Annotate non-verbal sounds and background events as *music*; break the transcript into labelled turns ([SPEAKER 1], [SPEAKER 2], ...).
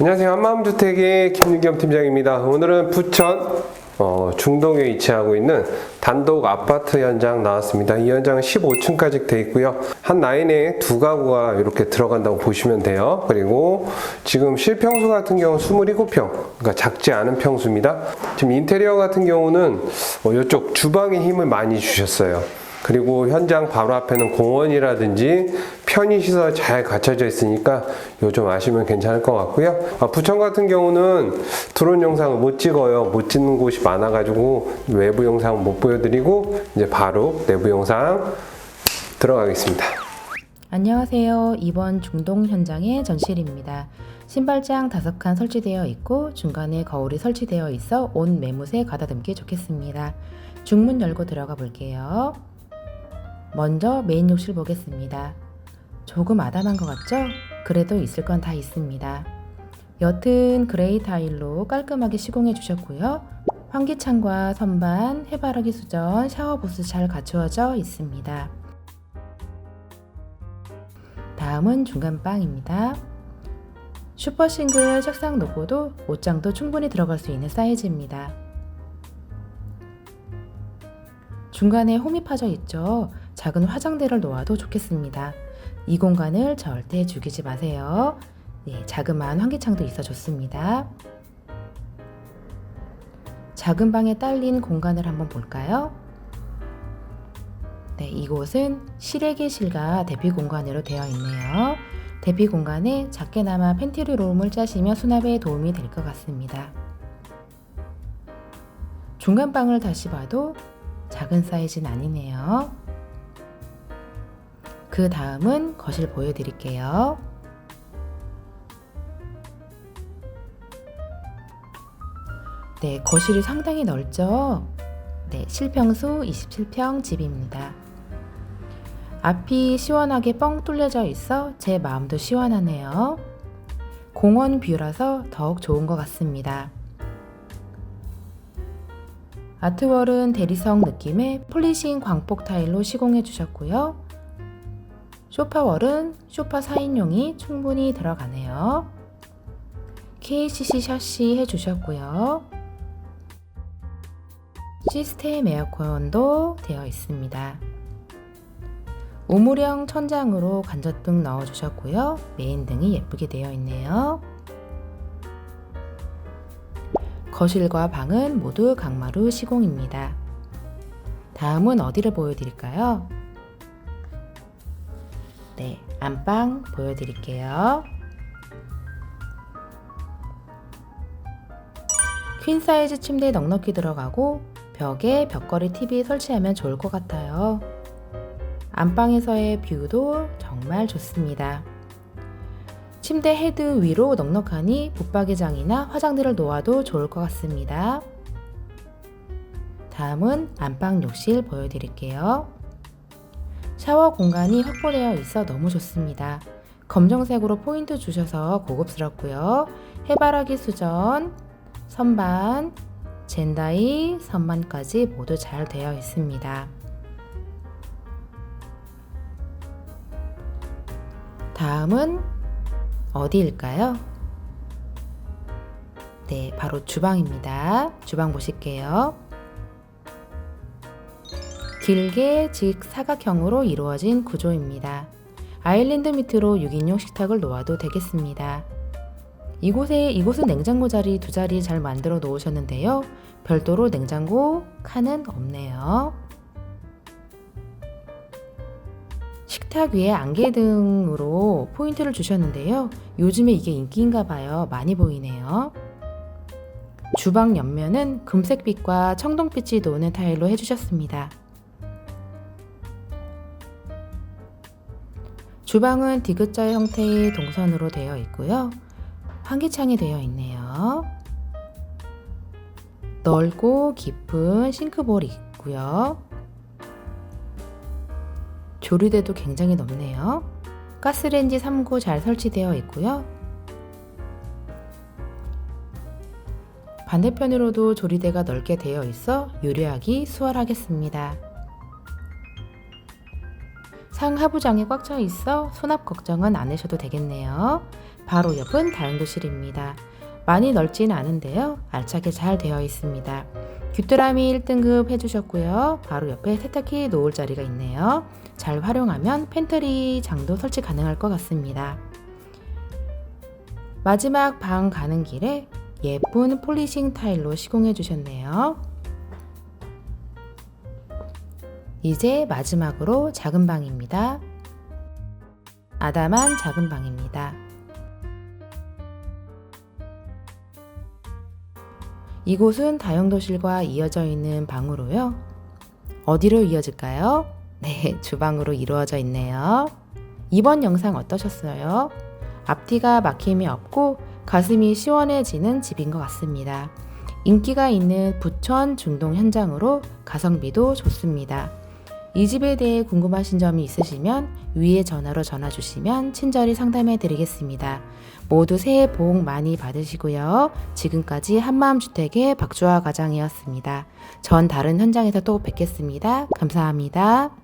[SPEAKER 1] 안녕하세요. 한마음주택의 김윤겸 팀장입니다. 오늘은 부천 어, 중동에 위치하고 있는 단독 아파트 현장 나왔습니다. 이 현장은 15층까지 돼 있고요. 한 라인에 두 가구가 이렇게 들어간다고 보시면 돼요. 그리고 지금 실평수 같은 경우는 27평, 그러니까 작지 않은 평수입니다. 지금 인테리어 같은 경우는 어, 이쪽 주방에 힘을 많이 주셨어요. 그리고 현장 바로 앞에는 공원이라든지 편의시설 잘 갖춰져 있으니까 요즘 아시면 괜찮을 것 같고요. 아, 부천 같은 경우는 드론 영상을 못 찍어요. 못 찍는 곳이 많아가지고 외부 영상은 못 보여드리고 이제 바로 내부 영상 들어가겠습니다.
[SPEAKER 2] 안녕하세요. 이번 중동 현장의 전실입니다. 신발장 다섯 칸 설치되어 있고 중간에 거울이 설치되어 있어 온 매무새 가다듬기 좋겠습니다. 중문 열고 들어가 볼게요. 먼저 메인 욕실 보겠습니다. 조금 아담한 것 같죠? 그래도 있을 건 다 있습니다. 옅은 그레이 타일로 깔끔하게 시공해 주셨고요. 환기창과 선반, 해바라기 수전, 샤워 부스 잘 갖추어져 있습니다. 다음은 중간방입니다. 슈퍼싱글 책상 놓고도 옷장도 충분히 들어갈 수 있는 사이즈입니다. 중간에 홈이 파져 있죠. 작은 화장대를 놓아도 좋겠습니다. 이 공간을 절대 죽이지 마세요. 네, 자그마한 환기창도 있어 좋습니다. 작은 방에 딸린 공간을 한번 볼까요? 네, 이곳은 실외기실과 대피 공간으로 되어 있네요. 대피 공간에 작게나마 팬트리 룸을 짜시면 수납에 도움이 될 것 같습니다. 중간 방을 다시 봐도 작은 사이즈는 아니네요. 그 다음은 거실 보여드릴게요. 네, 거실이 상당히 넓죠? 네, 실평수 27평 집입니다. 앞이 시원하게 뻥 뚫려져 있어 제 마음도 시원하네요. 공원 뷰라서 더욱 좋은 것 같습니다. 아트월은 대리석 느낌의 폴리싱 광폭 타일로 시공해 주셨고요. 소파월은 소파 4인용이 충분히 들어가네요. KCC 샤시 해주셨고요. 시스템 에어컨도 되어 있습니다. 우물형 천장으로 간접등 넣어주셨고요. 메인 등이 예쁘게 되어 있네요. 거실과 방은 모두 강마루 시공입니다. 다음은 어디를 보여드릴까요? 네, 안방 보여드릴게요. 퀸 사이즈 침대 넉넉히 들어가고 벽에 벽걸이 TV 설치하면 좋을 것 같아요. 안방에서의 뷰도 정말 좋습니다. 침대 헤드 위로 넉넉하니 붙박이장이나 화장대를 놓아도 좋을 것 같습니다. 다음은 안방 욕실 보여드릴게요. 샤워 공간이 확보되어 있어 너무 좋습니다. 검정색으로 포인트 주셔서 고급스럽고요. 해바라기 수전, 선반, 젠다이, 선반까지 모두 잘 되어 있습니다. 다음은 어디일까요? 네, 바로 주방입니다. 주방 보실게요. 길게 직사각형으로 이루어진 구조입니다. 아일랜드 밑으로 6인용 식탁을 놓아도 되겠습니다. 이곳에 이곳은 냉장고 자리 두 자리 잘 만들어 놓으셨는데요. 별도로 냉장고 칸은 없네요. 식탁 위에 안개 등으로 포인트를 주셨는데요. 요즘에 이게 인기인가 봐요. 많이 보이네요. 주방 옆면은 금색빛과 청동빛이 도는 타일로 해주셨습니다. 주방은 디귿자 형태의 동선으로 되어 있고요. 환기창이 되어 있네요. 넓고 깊은 싱크볼이 있고요. 조리대도 굉장히 넓네요. 가스레인지 3구 잘 설치되어 있고요. 반대편으로도 조리대가 넓게 되어 있어 요리하기 수월하겠습니다. 상하부장이 꽉 차 있어 수납 걱정은 안 하셔도 되겠네요. 바로 옆은 다용도실입니다. 많이 넓지는 않은데요. 알차게 잘 되어 있습니다. 귀뚜라미 1등급 해주셨고요. 바로 옆에 세탁기 놓을 자리가 있네요. 잘 활용하면 팬트리 장도 설치 가능할 것 같습니다. 마지막 방 가는 길에 예쁜 폴리싱 타일로 시공해 주셨네요. 이제 마지막으로 작은 방입니다. 아담한 작은 방입니다. 이곳은 다용도실과 이어져 있는 방으로요. 어디로 이어질까요? *laughs* 네, 주방으로 이루어져 있네요. 이번 영상 어떠셨어요? 앞뒤가 막힘이 없고 가슴이 시원해지는 집인 것 같습니다. 인기가 있는 부천 중동 현장으로 가성비도 좋습니다. 이 집에 대해 궁금하신 점이 있으시면 위에 전화로 전화 주시면 친절히 상담해 드리겠습니다. 모두 새해 복 많이 받으시고요. 지금까지 한마음주택의 박주아 과장이었습니다. 전 다른 현장에서 또 뵙겠습니다. 감사합니다.